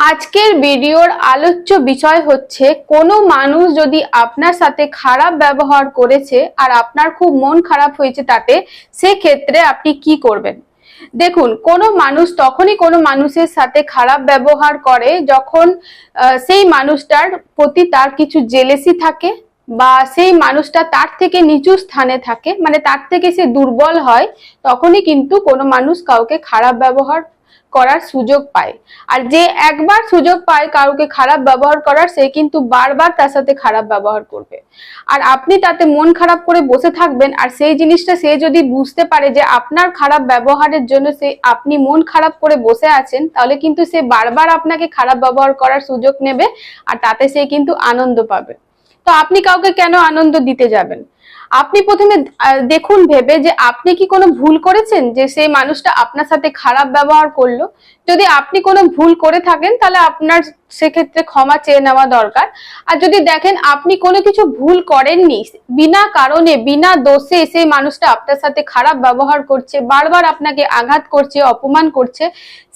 আজকের ভিডিওর আলোচ্য বিষয় হচ্ছে, কোনো মানুষ যদি আপনার সাথে খারাপ ব্যবহার করেছে আর আপনার খুব মন খারাপ হয়েছে তাতে, সেক্ষেত্রে আপনি কি করবেন? দেখুন, কোনো মানুষ, তখনই কোনো মানুষের সাথে খারাপ ব্যবহার করে যখন সেই মানুষটার প্রতি তার কিছু জেলেসি থাকে বা সেই মানুষটা তার থেকে নিচু স্থানে থাকে মানে তার থেকে সে দুর্বল হয়, তখনই কিন্তু কোনো মানুষ কাউকে খারাপ ব্যবহার করার সুযোগ পায়। আর যে একবার সুযোগ পায় কাউকে খারাপ ব্যবহার করার, সে কিন্তু বারবার তার সাথে খারাপ ব্যবহার করবে। আর আপনি তাতে মন খারাপ করে বসে থাকবেন, আর সেই জিনিসটা সে যদি বুঝতে পারে যে আপনার খারাপ ব্যবহারের জন্য সে, আপনি মন খারাপ করে বসে আছেন, তাহলে কিন্তু সে বারবার আপনাকে খারাপ ব্যবহার করার সুযোগ নেবে, আর তাতে সে কিন্তু আনন্দ পাবে। তো আপনি কাউকে কেন আনন্দ দিতে যাবেন? আপনি প্রথমে দেখুন, ভেবে যে আপনি কি কোনো ভুল করেছেন? যে সেই মানুষটা আপনার সাথে খারাপ ব্যবহার করল। যদি আপনি কোনো ভুল করে থাকেন, তাহলে আপনার সেক্ষেত্রে ক্ষমা চেয়ে নেওয়া দরকার। আর যদি দেখেন আপনি কোনো কিছু ভুল করেননি, বিনা কারণে, বিনা দোষে সেই মানুষটা আপনার সাথে খারাপ ব্যবহার করছে, বারবার আপনাকে আঘাত করছে, অপমান করছে,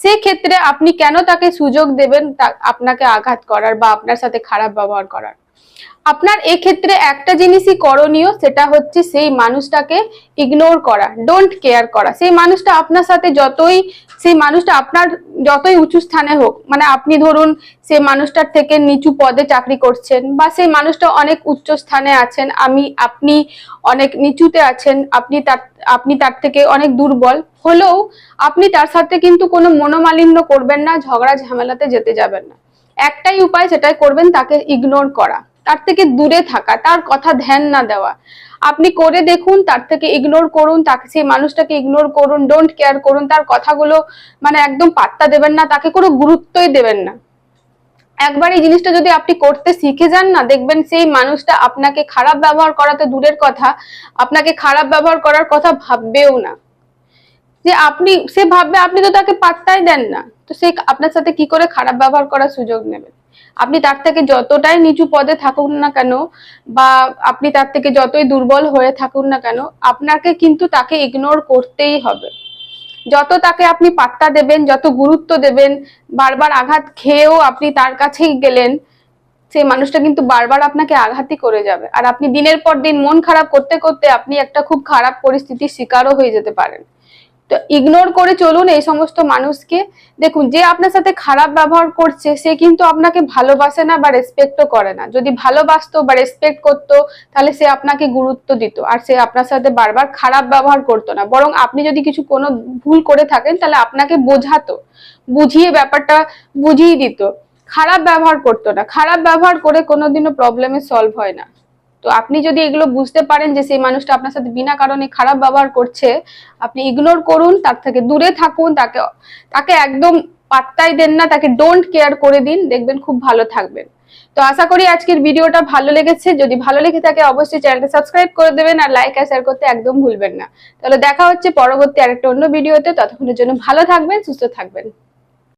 সেক্ষেত্রে আপনি কেন তাকে সুযোগ দেবেন আপনাকে আঘাত করার বা আপনার সাথে খারাপ ব্যবহার করার? আপনার এক্ষেত্রে একটা জিনিসই করণীয়, সেটা হচ্ছে সেই মানুষটাকে ইগনোর করা ডোন্ট কেয়ার করা। সেই মানুষটা আপনার সাথে যতই, সেই মানুষটা আপনার যতই উঁচু স্থানে হোক মানে আপনি ধরুন সেই মানুষটার থেকে নিচু পদে চাকরি করছেন বা সেই মানুষটা অনেক উচ্চ স্থানে আছেন, আমি, আপনি অনেক নিচুতে আছেন, আপনি তার আপনি তার থেকে অনেক দুর্বল, হলেও আপনি তার সাথে কিন্তু কোনো মনোমালিন্য করবেন না, ঝগড়া ঝামেলাতে যেতে যাবেন না। একটাই উপায় সেটাই করবেন, তাকে ইগনোর করা। তার থেকে দূরে থাকা, তার কথা ধ্যান না দেওয়া। আপনি করে দেখুন, তার থেকে ইগনোর করুন, তাকে সেই মানুষটাকে ইগনোর করুন ডোন্ট কেয়ার করুন, তার কথাগুলো মানে একদম পাত্তা দেবেন না, তাকে কোনো গুরুত্বই দেবেন না। একবার এই জিনিসটা যদি আপনি করতে শিখে যান না, দেখবেন সেই মানুষটা আপনাকে খারাপ ব্যবহার করাতে দূরের কথা, আপনাকে খারাপ ব্যবহার করার কথা ভাববেও না। যে আপনি, সে ভাববে আপনি তো তাকে পাত্তাই দেন না। তো সে আপনার সাথে কি করে খারাপ ব্যবহার করার সুযোগ নেবে? আপনি তার থেকে যতটাই নিচু পদে থাকুন না কেন, বা আপনি তার থেকে যতই দুর্বল হয়ে থাকুন না কেন, আপনাকে কিন্তু তাকে ইগনোর করতেই হবে। যত তাকে আপনি পাত্তা দেবেন, যত গুরুত্ব দেবেন, বারবার আঘাত খেয়েও আপনি তার কাছেই গেলেন সেই মানুষটা কিন্তু বারবার আপনাকে আঘাতই করে যাবে। আর আপনি দিনের পর দিন মন খারাপ করতে করতে আপনি একটা খুব খারাপ পরিস্থিতির শিকারও হয়ে যেতে পারেন। তো ইগনোর করে চলুন এই সমস্ত মানুষকে। দেখুন, যে আপনার সাথে খারাপ ব্যবহার করছে, সে কিন্তু আপনাকে ভালোবাসে না বা রেসপেক্টও করে না। যদি ভালোবাসতো বা রেসপেক্ট করতো, তাহলে সে আপনাকে গুরুত্ব দিত। আর সে আপনার সাথে বারবার খারাপ ব্যবহার করতো না। বরং আপনি যদি কিছু কোনো ভুল করে থাকেন, তাহলে আপনাকে বোঝাতো। বুঝিয়ে ব্যাপারটা বুঝিয়ে দিত। খারাপ ব্যবহার করতো না। খারাপ ব্যবহার করে কোনোদিনও প্রবলেমে সলভ হয় না। তো আপনি যদি এগুলো বুঝতে পারেন যে সেই মানুষটা আপনার সাথে বিনা কারণে খারাপ ব্যবহার করছে, আপনি ইগনোর করুন, তার থেকে দূরে থাকুন, তাকে তাকে একদম পাত্তাই দেন না, তাকে ডোন্ট কেয়ার করে দিন, দেখবেন খুব ভালো থাকবেন। তো আশা করি আজকের ভিডিওটা ভালো লেগেছে। যদি ভালো লেগে থাকে অবশ্যই চ্যানেলটা সাবস্ক্রাইব করে দেবেন আর লাইক আর শেয়ার করতে একদম ভুলবেন না। তাহলে দেখা হচ্ছে পরবর্তী আরেকটা অন্য ভিডিওতে। ততক্ষণের জন্য ভালো থাকবেন, সুস্থ থাকবেন।